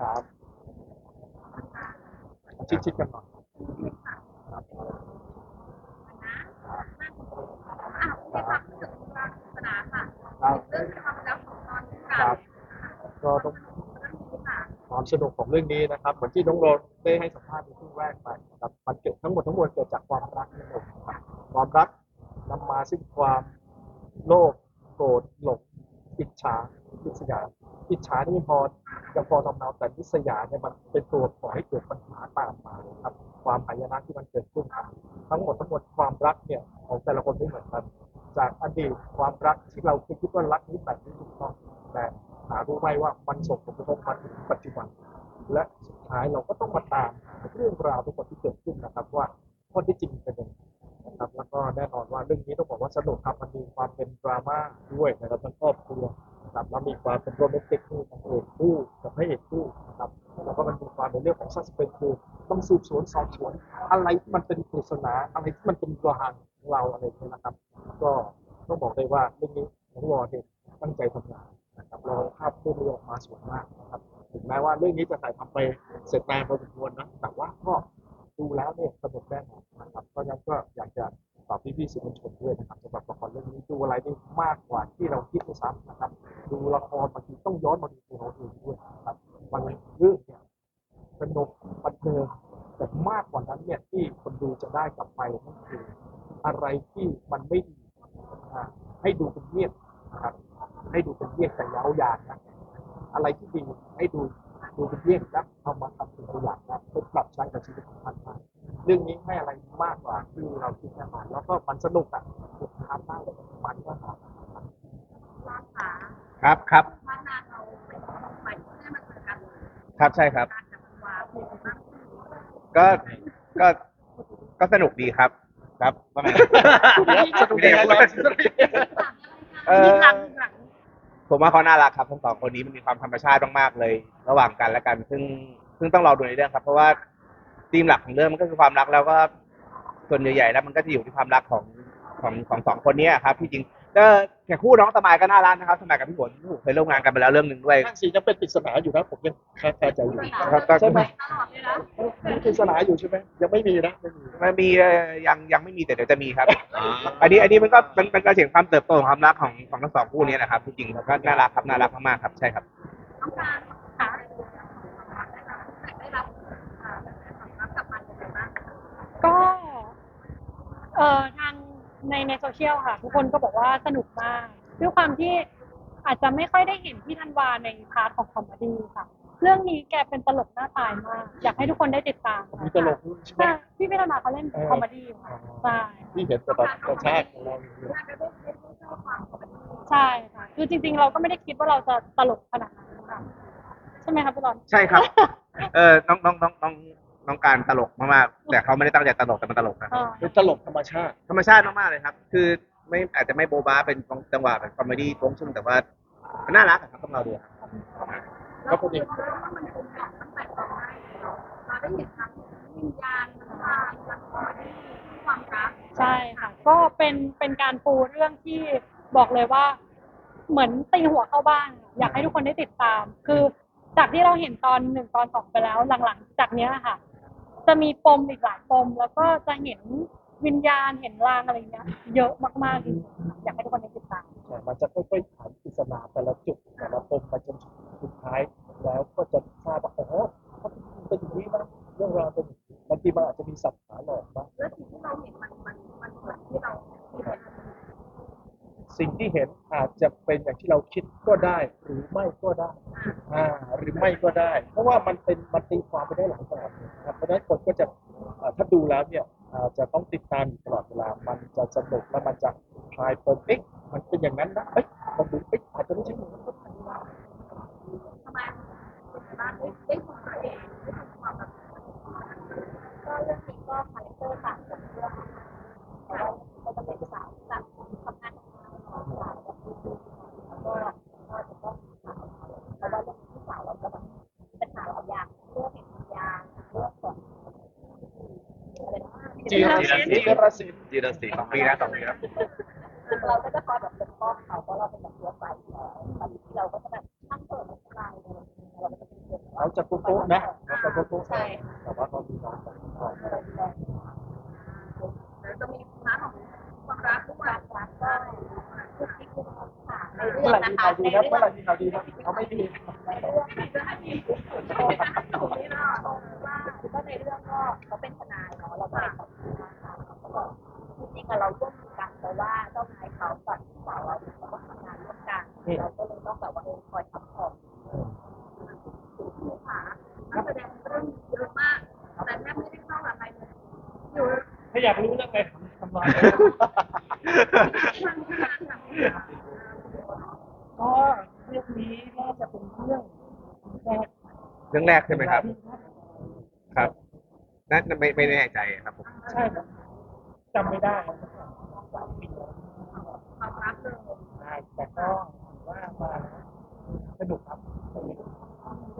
ครับชิดๆกันหน่อยครับอะโอเคค่ะพูดถึงศาสนาค่ะครับเรื่องที่ทำแล้วของตอนครับก็ต้องเรื่องนี้ค่ะความสนุกของเรื่องนี้นะครับ เหมือนที่น้องโรนได้ให้สัมภาษณ์ในช่วงแรกไปนะครับมันเกิดทั้งหมดทั้งมวลเกิดจากความรักนั่นเองนะครับความรักนำมาซึ่งความโลภโกรธหลงอิจฉาอิษยาอิจฉานี่พอจะพอทำเนา แต่นิสยาเนี่ยมันเป็นตัวก่อให้เกิดปัญหาตามมาครับ ความหายนะที่มันเกิดขึ้นครับทั้งหมดทั้งหมดความรักเนี่ยของแต่ละคนไม่เหมือนกันจากอดีตความรักที่เราเคยคิดว่ารักนี้แบบนี้ถูกต้องแต่หารู้ไหมว่ามันส่งผลกระทบมาถึงปัจจุบัน และสุดท้ายเราก็ต้องมาตามเรื่องราวทั้งหมดที่เกิดขึ้นนะครับ ว่าข้อที่จริงเป็นยังไงนะครับแล้วก็แน่นอนว่าเรื่องนี้ต้องบอกว่าสนุกครับมันมีความเป็นดราม่าด้วยนะครับทั้งครอบครัวนะครับแล้วมีความเป็นโรแมนติกคู่ของเอกคู่ ระเอกคู่นะครับแล้วก็มันมีความในเรื่องของซัสเพนคือต้องสืบสวนสอบสวนอะไรที่มันเป็นปริศนาอะไรที่มันเป็นรางของเราอะไรเงี้ยนะครับ ก็ต้องบอกเลยว่าเรื่องนี้น้องวอเนี่ยตั้งใจทำงานนะครับเราภาพเรื่องออกมาสวยมากนะครับถึงแม้ว่าเรื่องนี้จะถ่ายทำไปเสร็จนานพอสมควรนะแต่ว่าก็ดูแล้วเนี่ยสนุกแน่นอนนะครับเพราะฉะนั้นก็อยากจะฝากพี่ๆสื่อมวลชนด้วยนะครับสำหรับละครเรื่องนี้ดูอะไรได้มากกว่าที่เราคิดด้วยซ้ำนะครับ ดูละครบางทีต้องย้อนมาดูตัวเราเองด้วยนะครับมันเรื่องเนี่ยสนุกบันเทิงแต่มากกว่านั้นเนี่ยที่คนดูจะได้กลับไปนั่นคือ อะไรที่มันไม่ดีอ่า ให้ดูเป็นเงียบนะครับ ให้ดูเป็นเงียบแต่ยาวยานนะอะไรที่ดีให้ดูดูเป็นเงียบแล้วเอามาทำเป็นตัวอย่างนะเพื่อปรับใช้กับชีวิตของท่านได้เรื่องนี้ให้อะไรมากกว่าที่เราคิดแน่นอนแล้วก็มันสนุกอะสุดท้ายได้เลยมันก็หาร้านขาครับครับบ้านนานเราเป็นของใหม่ที่ได้มาเจอกันเลยครับใช่ครับการจับวาเป็นบ้างก็ก็ก็สนุกดีครับ ครับประมาณสนุกยังไงล่ะเออหลังหลังผมว่าเขาน่ารักครับทั้งสองคนนี้มันมีความธรรมชาติมากๆเลย ระหว่างกันและกัน ซึ่งซึ่งต้องรอดูในเรื่องครับ เพราะว่าธีมหลักของเรื่องมันก็คือความรักแล้วก็ส่วนใหญ่ๆแล้วมันก็จะอยู่ที่ความรักของของของสองคนเนี้ยครับที่จริง ก็แค่คู่น้องสมายก็น่ารักนะครับสมัยกับพี่ฝนพี่ฝนเคยร่วมงานกันไปแล้วเรื่องหนึ่งด้วยนั่นสิยังเป็นปริศนาอยู่นะผมยังคาใจอยู่ครับก็ใช่ไหมตลอดเลยนะมีปริศนาอยู่ใช่ไหมยังไม่มีนะไม่มีมันมีเอ่อยังยังไม่มีแต่เดี๋ยวจะมีครับ อันนี้อันนี้มันก็มันมันก็เห็นความเติบโตของความรักของของทั้งสองคู่นี้นะครับที่จริงแล้วก็น่ารักครับน่ารักมากๆครับใช่ครับต้องการขาได้รับอ่าความรักกับมันเป็นไงบ้างก็เอ่อทาง ในในโซเชียลค่ะ ทุกคนก็บอกว่าสนุกมากด้วยความที่อาจจะไม่ค่อยได้เห็นพี่ธันวาในพาร์ทของคอมเมดี้ค่ะ เรื่องนี้แกเป็นตลกหน้าตายมาก อยากให้ทุกคนได้ติดตามค่ะมีตลกด้วยใช่ไหมใช่พี่พี่ธันวาเขาเล่นเออ คอมเมดี้ค่ะใช่ที่เห็นแต่แบบกระชากของเราอย่างเดียวน่าจะได้ได้ได้ชอบความคอมเมดี้ใช่ค่ะคือจริง ๆ เราก็ไม่ได้คิดว่าเราจะตลกขนาดนั้นค่ะใช่ไหมครับพี่บอลใช่ครับ เออน้องน้องน้องน้อง น้องการตลกมากๆแต่เขาไม่ได้ตั้งใจตลกแต่มันตลกนะเออเป็นตลกธรรมชาติ ธรรมชาติมากๆเลยครับ คือไม่อาจจะไม่โบ๊ะบ้าเป็นจังหวะแบบคอมเมดี้โค้งชุ่มแต่ว่ามันน่ารักอะครับต้องเราดูครับแล้วพอดีว่ามันเป็นของตั้งแต่ตอนแรกเราได้เห็นทั้งวิญญาณน้ำตาทั้งคอมเมดี้ทั้งความรักใช่ค่ะ ก็เป็นเป็นการปูเรื่องที่บอกเลยว่า เหมือนตีหัวเข้าบ้านอยากให้ทุกคนได้ติดตาม คือจากที่เราเห็นตอนหนึ่งตอนสองไปแล้วหลังๆ จากเนี้ยค่ะ จะมีปมอีกหลายปม แล้วก็จะเห็นวิญญาณเห็นรางอะไรเงี้ยเยอะมากๆจริงๆอยากให้ทุกคนได้ติดตามมันจะค่อยๆถามปริศนาแต่ละจุดแต่ละปมไปจนถึงสุดท้าย แล้วก็จะทราบว่าอ๋อถ้าเป็นอย่างนี้นะเรื่องราวเป็นอย่างนี้บางทีมันอาจจะมีสับขาหลอกบ้างแล้วสิ่งที่เราเห็นมันมันมันเหมือนที่เราที่เห็นสิ่งที่เห็นอาจจะเป็นอย่างที่เราคิดก็ได้ หรือไม่ก็ได้อ่าหรือไม่ มันเป็นมันตีความไปได้หลายแบบนะครับเพราะฉะนั้นคนก็จะถ้าดูแล้วเนี่ยจะต้องติดตามตลอดเวลา มันจะสนุกและมันจะคลายปมเอ๊ะมันเป็นอย่างนั้นนะเอ๊ะมันดูเอ๊ะอาจจะไม่ใช่อย่างนั้นก็ได้นะ ทำไมบ้านได้ได้คนตัวเองได้ทำความแบบ ก็เรื่องนี้ก็คาแรคเตอร์ต่างจากเรื่องเราก็จะเป็นสาวแบบทำงานสาวแบบแล้วก็ก็จะต้องสาวเพราะว่าเรื่องที่สาวเราก็แบบเป็นสาวหลายอย่างเรื่องเห็นวิญญาณเรื่องของอะไรนะ จีรศิลป์ จีรศิลป์จีรศรีสองปีนะสองปีครับซึ่งเราก็จะคอยแบบปกป้องเขาเพราะเราเป็นแบบตัวใสอยู่แล้วบางทีเราก็จะแบบช่างเปิดอะไรเราก็จะเป็นเพื่อนว่าเขาจะกุ๊กๆนะเขาจะกุ๊กๆแต่ว่าเขามีน้องสองคนเดี๋ยวจะมีพาร์ทของความรักด้วยรักรักก็คุกกิ๊กคุกกิ๊กค่ะในเรื่เมื่อองไหร่นะมีคะข่าวดีในนะเรื่เมื่อองไหร่มีข่าวดีนะเขาไม่ดี ถ้าอยากรู้เรื่องอะไรทำลายทางงานทางงานก็เรื่องนี้น่าจะเป็นเรื่องแรกเรื่องแรกใช่ไหมครับ ครับนั่นไม่ไม่แน่ใจครับผมใช่ครับจำไม่ได้ครับสามปีแล้วความรักเลยใช่แต่ก็ถือว่ามาสนุกครับสนุก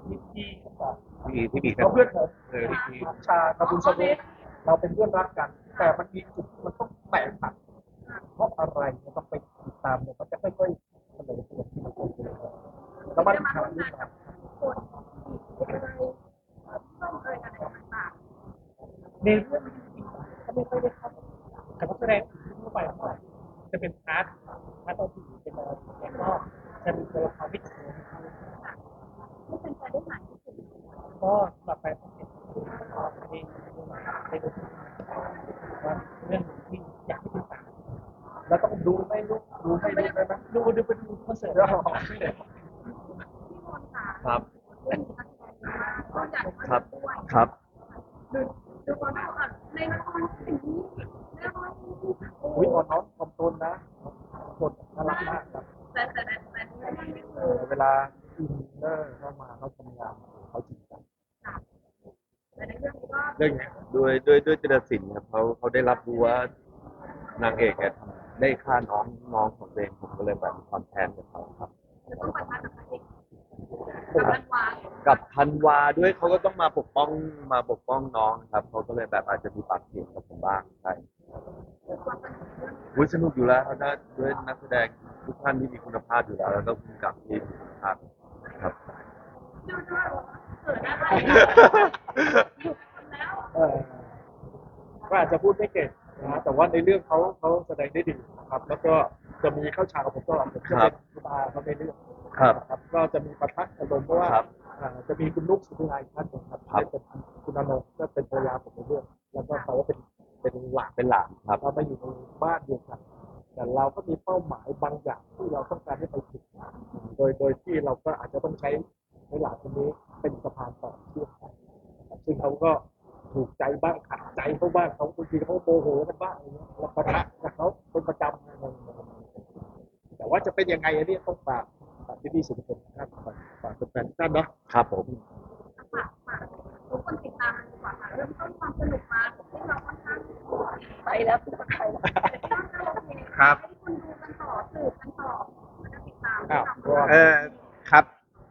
ที่ที่บอกพี่พี่บีกัเขาเพื่อนผมเออพี่ชากับคุณสมุทรเราเป็นเพื่อนรักกัน แต่มันมีจุดที่มันต้องแตกหักเพราะอะไรมันต้องไปติดตามเนี่ยมันจะค่อยๆเฉลยตัวที่มันเป็นยังไงแล้วมันข่าวนี้มาคนอีกเลยต้องเอ่ยอะไรต่าในเรื่องนี้าไม่ค่อยได้เข้าแต่เขาแสดงทั่วไปเท่าไหร่จะเป็นพาร์ทพาร์ทตัวผีเป็นอะไรแล้วก็จะมีตัวละครที่เกิดๆที่เป็นไปได้หลายที่สุดก็ต่อไปผมเห็นในในดูว่า เรื่องที่อยากให้ติดตามแล้วต้องดูไม่รู้ดูไม่ดูได้ไหมดูดูไปดูคอนเสิร์ตแล้วครับเรื่องนี้นักแสดงมากก็อยากมาด้วยครับดูดูก่อนดูก่อนในละครสิ่งนี้อุ้ยอ่อนน้อมถ่อมตนนะคนน่ารักมากครับแต่แต่แต่เวลาอินเนอร์เข้ามาเขาทำงานเขาจริงจังเรื่องนี้ก็ ด้วยด้วยด้วยจริตศิลป์ครับเขาเขาได้รับรู้ว่านางเอกเนี่ยได้ฆ่าน้องน้องของตัวเองผมก็เลยแบบมีความแค้นกับเขาครับจะต้องประทานกับพระเอกกับนักวางกับธันวาด้วยเขาก็ต้องมาปกป้องมาปกป้องน้องครับเขาก็เลยแบบอาจจะมีปากเสียงกับผมบ้างใช่ความเป็นเรื่องวุ้ยสนุกอยู่แล้วครับนะด้วยนักแสดงทุกท่านที่มีคุณภาพอยู่แล้ว แล้วก็ผู้กำกับที่มีคุณภาพครับ ดูด้วยเกิดอะไรแล้วเออ ก็อาจจะพูดไม่เก่งนะแต่ว่าในเรื่องเขาเขาแสดงได้ดีนะครับ แล้วก็จะมีเข้าฉากกับผมตลอดผมจะเป็นคุณอาเขาในเรื่องครับนะครับก็จะมีปะทะอารมณ์เพราะว่าครับอ่าจะมีคุณนุ๊กสุธินายท่านหนึ่งครับครับที่เป็นคุณอนงค์ก็เป็นภรรยาผมในเรื่อง แล้วก็เขาก็เป็นเป็นหลานเป็นหลานครับเรามาอยู่ในบ้านเดียวกันแต่เราก็มีเป้าหมายบางอย่างที่เราต้องการให้ไปถึงโดยโดยที่เราก็อาจจะต้องใช้ในหลานคนนี้เป็นสะพานต่อเชื่อมไปนะครับซึ่งเขาก็ ถูกใจบ้างขัดใจเขาบ้างเขาบางทีเขาโมโหกันบ้างอะไรเงี้ยแล้วปะทะกับเขาเป็นประจำอะไรอย่างเงี้ยแต่ว่าจะเป็นยังไงอันนี้ต้องฝากฝากพี่ๆสื่อมวลชนนะครับฝากฝากแฟนๆทุกท่านเนาะครับผมฝากฝากทุกคนติดตามดีกว่าค่ะเริ่มต้นความสนุกมาที่เราค่อนข้างไปแล้วคือไปแล้วครับให้คนดูกันต่อสืบกันต่อแล้วก็ติดตามอ้าวก็เออครับ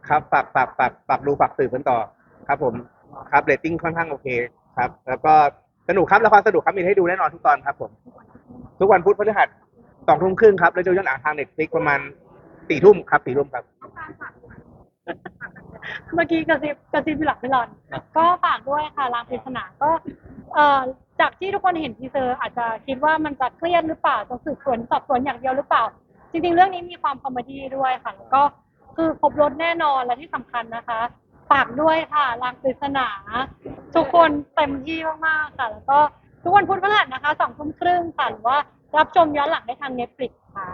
ครับฝากฝากฝากฝากดูฝากสื่อกันต่อ ครับผมครับเรตติ้งค่อนข้างโอเค ครับ แล้วก็สนุกครับละครสนุกครับมีให้ดูแน่นอนทุกตอนครับผม ทุกวันพุธพฤหัสสองทุ่มครึ่งครับ แล้วดูย้อนหลังทางเน็ตฟลิกประมาณสี่ทุ่มครับสี่ทุ่มครับต้องการฝากฝากฝากกันเมื่อกี้กระซิบกระซิบพี่หลักพี่หลอน ก็ฝากด้วยค่ะรางปริศนาก็เอ่อจากที่ทุกคนเห็นทีเซอร์อาจจะคิดว่ามันจะเครียดหรือเปล่าจะสืบสวนสอบสวนอย่างเดียวหรือเปล่า จริงๆ เรื่องนี้มีความคอมเมดี้ด้วยค่ะแล้วก็คือครบรถแน่นอนและที่สำคัญนะคะ ฝากด้วยค่ะรางปริศนา ทุกคนเต็มที่มากๆค่ะ แล้วก็ทุกวันพุธพฤหัสนะคะสองทุ่มครึ่งค่ะหรือว่ารับชมย้อนหลังได้ทางเน็ตฟลิกค่ะ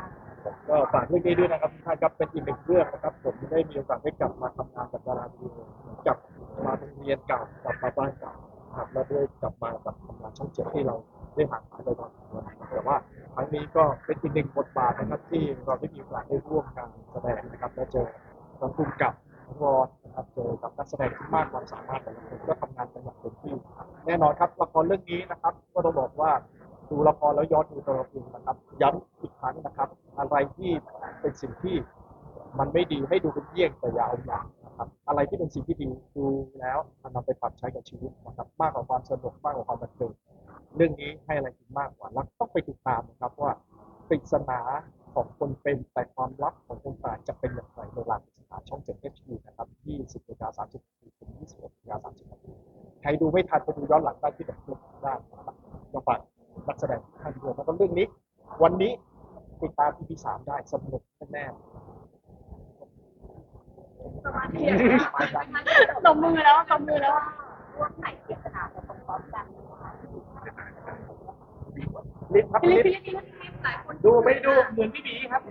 ก็ฝากเรื่องนี้ด้วยนะครับทุกท่านครับเป็นอีกหนึ่งเรื่องนะครับ ผมได้มีโอกาสได้กลับมาทำงานกับดาราดีกลับมาโรงเรียนเก่ากลับมาบ้านเก่าครับแล้วด้วยกลับมากับทำงานช่องเจ็ดที่เราได้ห่างหายไปตอนนี้นะครับแต่ว่าครั้งนี้ก็เป็นอีกหนึ่งบทบาทนะครับที่เราได้มีโอกาสได้ร่วมงานแสดงนะครับและเจอทั้งภูมิกับทั้งวอนนะครับเจอกับนั กแสดงที่มากความสามารถแต่ละคนก็ทำงานกันอย่างเต็มที่แน่นอนครับละครเรื่องนี้นะครับ ก็ต้องบอกว่าดูละครแล้วย้อนดูตัวเราเองนะครับย้ำอีกครั้งนะครับ อะไรที่เป็นสิ่งที่มันไม่ดีให้ดูเป็นเยี่ยงแต่อย่าเอาอย่างนะครับอะไรที่เป็นสิ่งที่ดีดูแล้วมันนำไปปรับใช้กับชีวิตนะครับมากกว่าความสนุกมากกว่าความบันเทิงเรื่องนี้ให้อะไรคุณมากกว่าแล้วต้องไปติดตามนะครับว่าปริศนาของคนเป็นแต่ความลับ ครดูไม่ทันไปดูย้อนหลังได้ที่แบบคลิปได้นะครับต้องฝากนักแสดงท่านด้วยแล้วก็เรื่องนี้ วันนี้ติดตาม EP สามได้สนุกแน่ๆสมาธิตบมือแล้วตบมือแล้วร่วมถ่ายเจตนาไปพร้อมกันลิฟครับพี่ลิลิฟฟพี่ต์ลิฟพี่ลิฟหลายคนดูไม่ดูเหมือนพี่บีครับ